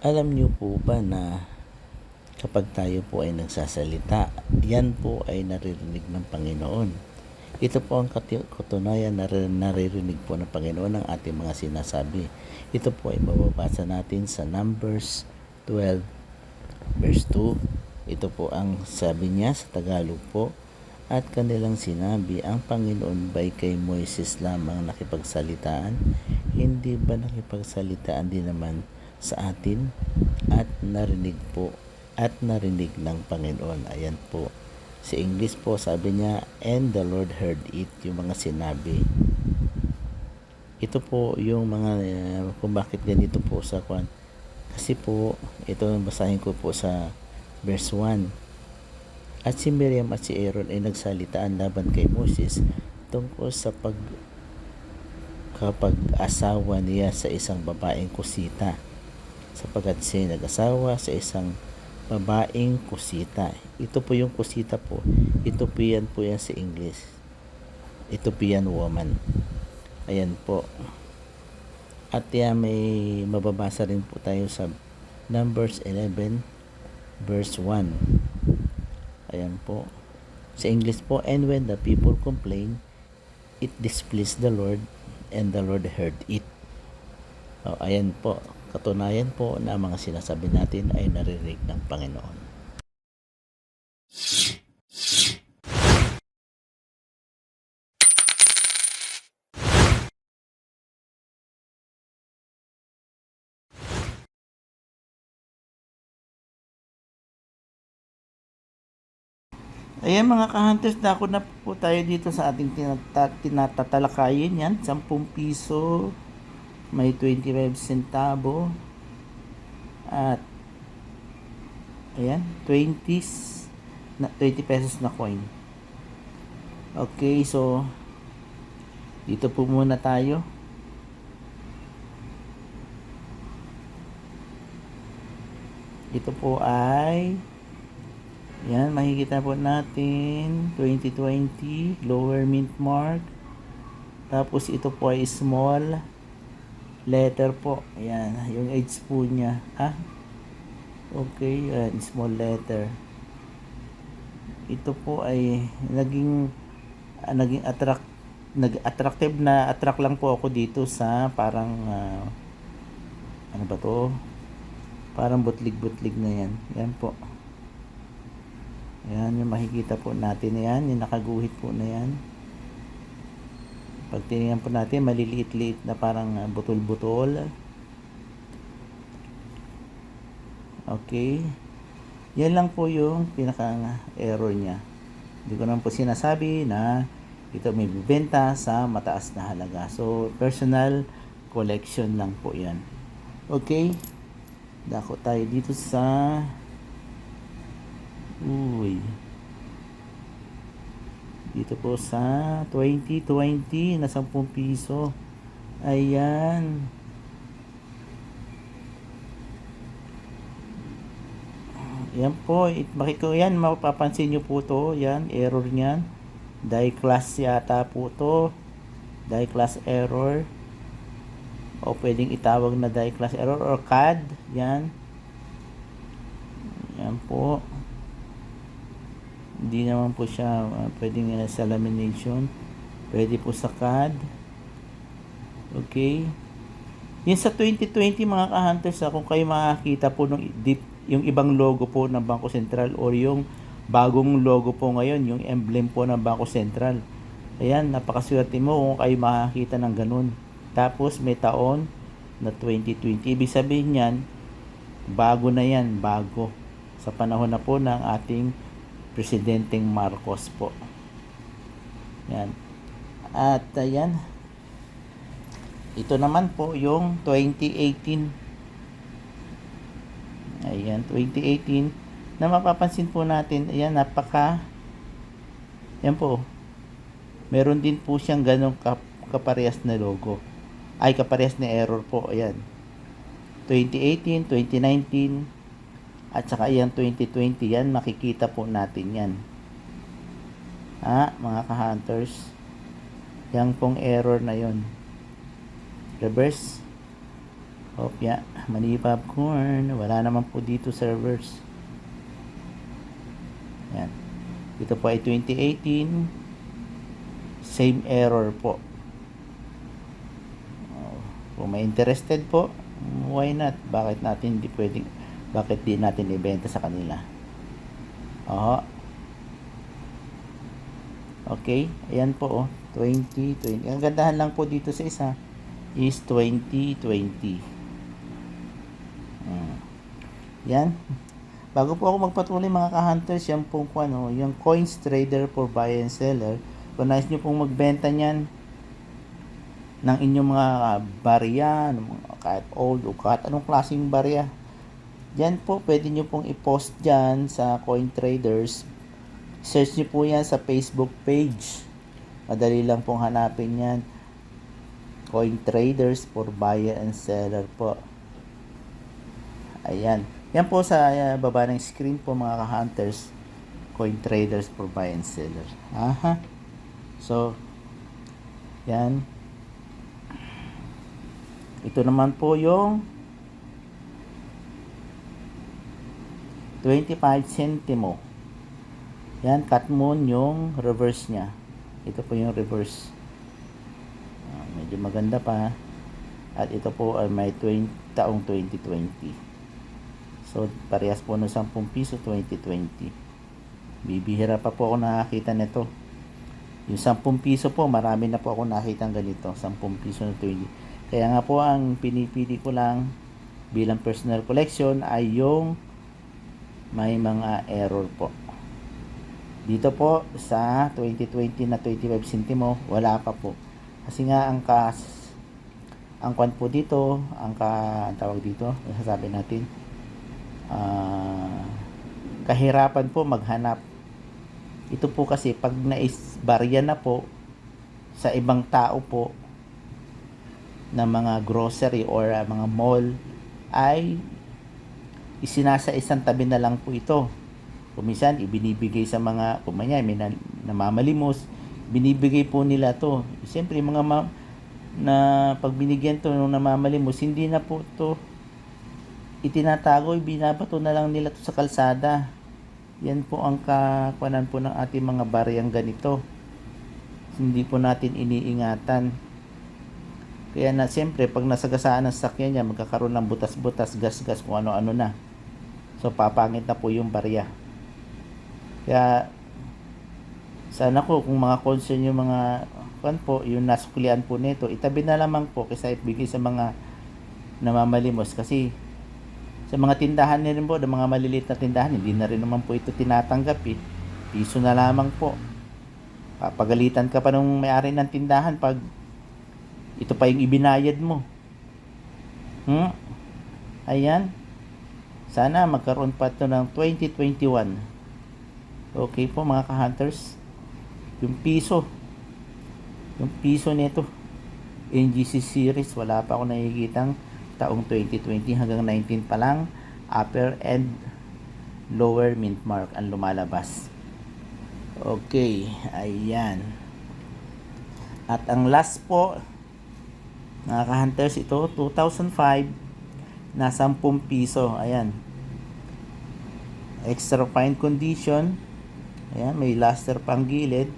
Alam niyo po ba na kapag tayo po ay nagsasalita, yan po ay naririnig ng Panginoon. Ito po ang katunayan na rin- naririnig po ng Panginoon ang ating mga sinasabi. Ito po ay mababasa natin sa Numbers 12 verse 2. Ito po ang sabi niya sa Tagalog po. At kanilang sinabi, ang Panginoon ba'y kay Moises lamang nakipagsalitaan? Hindi ba nakipagsalitaan din naman sa atin? At narinig po, at narinig ng Panginoon. Ayan po. Sa English po, sabi niya, and the Lord heard it, yung mga sinabi. Ito po yung mga, eh, kung bakit ganito po sa kwan. Kasi po, ito basahin ko po sa verse 1. At si Miriam at si Aaron ay nagsalitaan laban kay Moses tungkol sa pag kapag asawa niya sa isang babaeng kusita sapagkat siya nag-asawa sa isang babaeng kusita. Ito po yung kusita po. Ethiopian po yan sa English. Ethiopian woman. Ayan po. At yan may mababasa rin po tayo sa Numbers 11 verse 1. Ayan po. Sa English po, and when the people complained, it displeased the Lord, and the Lord heard it. O, ayan po. Katunayan po na ang mga sinasabi natin ay naririnig ng Panginoon. Ayan mga ka-hunters, dako na po tayo dito sa ating tinata- tinatatalakayin yan. 10 piso, may 25 centavo, at ayan, 20, s- na, 20 pesos na coin. Okay, so dito po muna tayo. Ito po ay yan, makikita po natin 2020 lower mint mark. Tapos ito po ay small letter po. Ayan, yung age po niya. Ah, okay, yan, small letter. Ito po ay naging ah, naging attract nag-attractive na attract lang po ako dito sa parang ah, ano ba to? Parang butlig-butlig na yan. Yan po. Ayan, yung makikita po natin na yan, yung nakaguhit po na yan. Pag tinignan po natin, maliliit-liit na parang ah, butol-butol. Okay. Yan lang po yung pinaka-error niya. Hindi ko naman po sinasabi na ito may bibenta sa mataas na halaga. So, personal collection lang po yan. Okay. Dako tayo dito sa Uy. Dito po sa 2020 na 10 piso. Ayan. Yan po. It, makiko yan. Mapapansin nyo po to. Yan. Error niyan. Die class yata po to. Die class error. O pwedeng itawag na die class error or CAD. Yan. Yan po hindi naman po siya uh, pwedeng uh, sa lamination pwede po sa CAD okay. Yun sa 2020 mga ka-hunters ah, kung kayo makakita po nung deep, yung ibang logo po ng Bangko Sentral or yung bagong logo po ngayon yung emblem po ng Bangko Sentral. Ayan napakaswerte mo kung kayo makakita ng ganun. Tapos may taon na 2020 ibig sabihin yan bago na yan bago. Sa panahon na po ng ating Presidenteng Marcos po. Yan. At ayan. Ito naman po yung 2018. Ayan, 2018 na mapapansin po natin, ayan, napaka yan po. Meron din po siyang ganong kap, kaparehas na logo. Ay, kaparehas na error po. Ayan. 2018, 2019, at saka yung 2020 yan, makikita po natin yan. Ha, mga ka-hunters. Yan pong error na yon. Reverse. Hop, ya. Mani popcorn. Wala naman po dito servers. Yan. Ito po ay 2018. Same error po. Oh, Kung may interested po, why not? Bakit natin hindi pwedeng bakit di natin ibenta sa kanila? Oo. Okay, ayan po oh, 2020. Ang gandahan lang po dito sa isa is 2020. Hmm. Yan. Bago po ako magpatuloy mga ka-hunters, yan po kung ano, yung coins trader for buy and seller. Kung nais nyo pong magbenta niyan ng inyong mga barya, kahit old o kahit anong klaseng barya. Yan po, pwede nyo pong i-post dyan sa coin traders. Search nyo po yan sa Facebook page. Madali lang pong hanapin yan. Coin traders for buyer and seller po. Ayan. Yan po sa uh, baba ng screen po mga ka-hunters. Coin traders for buy and seller. Aha. So, yan. Ito naman po yung 25 centimo. Yan, cut moon yung reverse niya. Ito po yung reverse. Ah, medyo maganda pa. At ito po ay may 20, taong 2020. So, parehas po ng 10 piso 2020. Bibihira pa po ako nakakita nito. Yung 10 piso po, marami na po ako nakita ganito. 10 piso na 20. Kaya nga po, ang pinipili ko lang bilang personal collection ay yung may mga error po. Dito po sa 2020 na 25 centimo, wala pa po. Kasi nga ang kas ang kwan po dito, ang ka ang tawag dito, sasabi natin, ah, kahirapan po maghanap. Ito po kasi pag naisbarya na po sa ibang tao po na mga grocery or ah, mga mall ay isinasa isang tabi na lang po ito. Kumisan, ibinibigay sa mga, kumanya, may na, namamalimos, binibigay po nila to. Siyempre, mga ma, na pag binigyan to ng namamalimos, hindi na po to itinatago, binabato na lang nila to sa kalsada. Yan po ang kakuanan po ng ating mga bariyang ganito. Hindi po natin iniingatan. Kaya na siyempre, pag nasagasaan ang sakyan niya, magkakaroon ng butas-butas, gas-gas, kung ano-ano na. So, papangit na po yung barya. Kaya, sana ko, kung mga concern yung mga, kan po, yung nasuklian po nito, itabi na lamang po kaysa ibigay sa mga namamalimos. Kasi, sa mga tindahan na rin po, ng mga maliliit na tindahan, hindi na rin naman po ito tinatanggap eh. Piso na lamang po. Papagalitan ka pa nung may-ari ng tindahan pag ito pa yung ibinayad mo. Hmm? Ayan. Sana magkaroon pa ito ng 2021. Okay po mga ka-hunters. Yung piso. Yung piso nito. NGC series. Wala pa ako nakikitang taong 2020 hanggang 19 pa lang. Upper and lower mint mark ang lumalabas. Okay. Ayan. At ang last po mga ka-hunters ito 2005 na 10 piso. Ayan. Extra fine condition. Ayan, may luster pang gilid.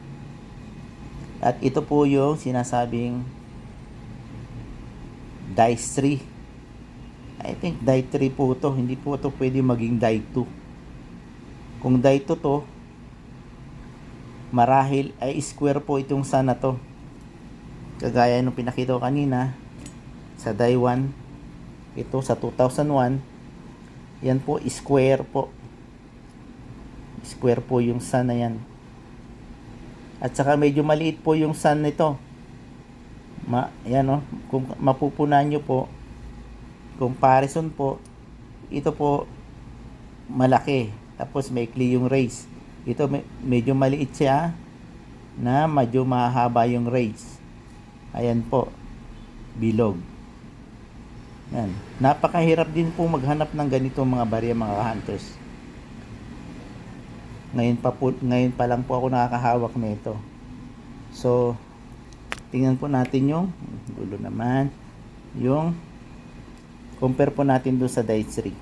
At ito po yung sinasabing dice 3. I think die 3 po to. Hindi po to pwede maging die 2. Kung die 2 to, marahil ay square po itong sana to. Kagaya nung pinakita ko kanina sa die 1 ito sa 2001 yan po square po. Square po yung sun na yan. At saka medyo maliit po yung sun nito. Ma, yan o, kung mapupunan nyo po comparison po ito po malaki. Tapos maikli yung rays ito me, medyo maliit siya na medyo mahaba yung rays ayan po bilog yan. Napakahirap din po maghanap ng ganito mga barya mga hunters. Ngayon pa po, ngayon pa lang po ako nakakahawak nito. So, tingnan po natin yung dulo naman yung Compare po natin doon sa 3.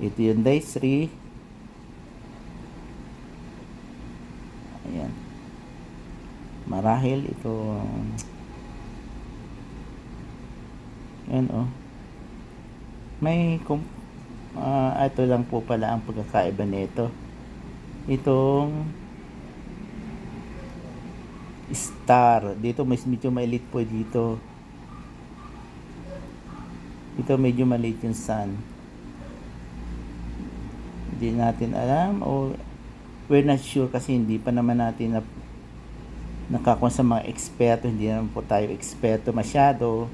Ito yung die 3. Ayan. Marahil ito um, Yan oh. May ah, ito lang po pala ang pagkakaiba nito. Itong star. Dito mas medyo maliit po dito. Ito medyo maliit yung sun. Hindi natin alam o we're not sure kasi hindi pa naman natin na nakakuha sa mga eksperto. Hindi naman po tayo eksperto masyado.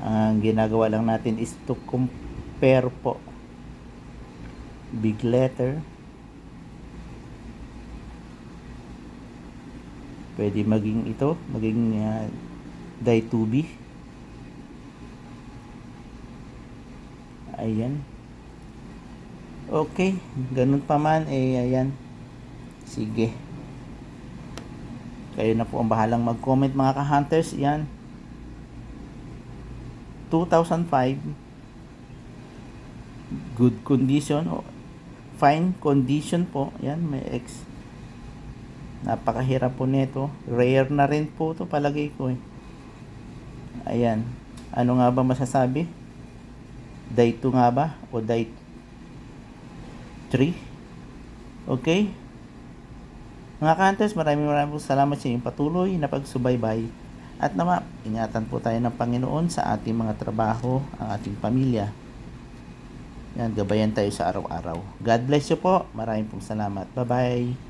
Ang ginagawa lang natin is to compare po. Big letter. Pwede maging ito, maging uh, die 2B. Ayan. Okay, ganun pa man eh ayan. Sige. Kayo na po ang bahalang mag-comment mga ka-hunters. Yan. 2005 good condition. O fine condition po. Yan may X. Napakahirap po nito. Rare na rin po to palagay ko eh. Ayan. Ano nga ba masasabi? Die 2 nga ba? O die 3 okay mga kantes maraming maraming salamat sa inyong patuloy na pagsubaybay at naman, ingatan po tayo ng Panginoon sa ating mga trabaho, ang ating pamilya. Yan, gabayan tayo sa araw-araw. God bless you po. Maraming pong salamat. Bye-bye.